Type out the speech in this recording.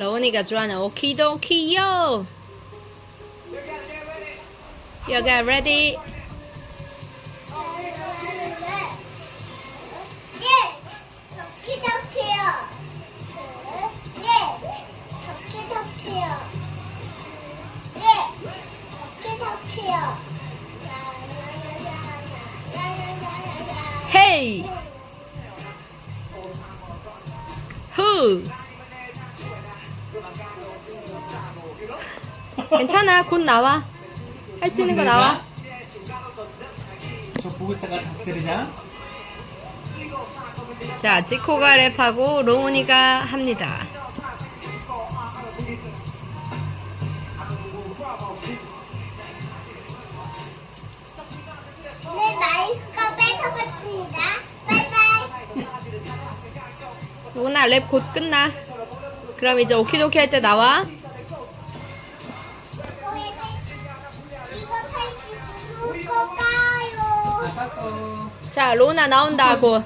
来，我那个转的，Okey dokey 哟！You get ready。you're get ready。Hey。Who？ 괜찮아, 곧 나와. 할 수 있는 거 나와. 저 보고 있다가 기다리자. 자, 지코가 랩하고 로운이가 합니다. 네, 마이크가 뺏어갔습니다. 바이바이. 로운아, 랩 곧 끝나. 그럼 이제 오키도키 할 때 나와. 자, 로운아 나온다, 곧.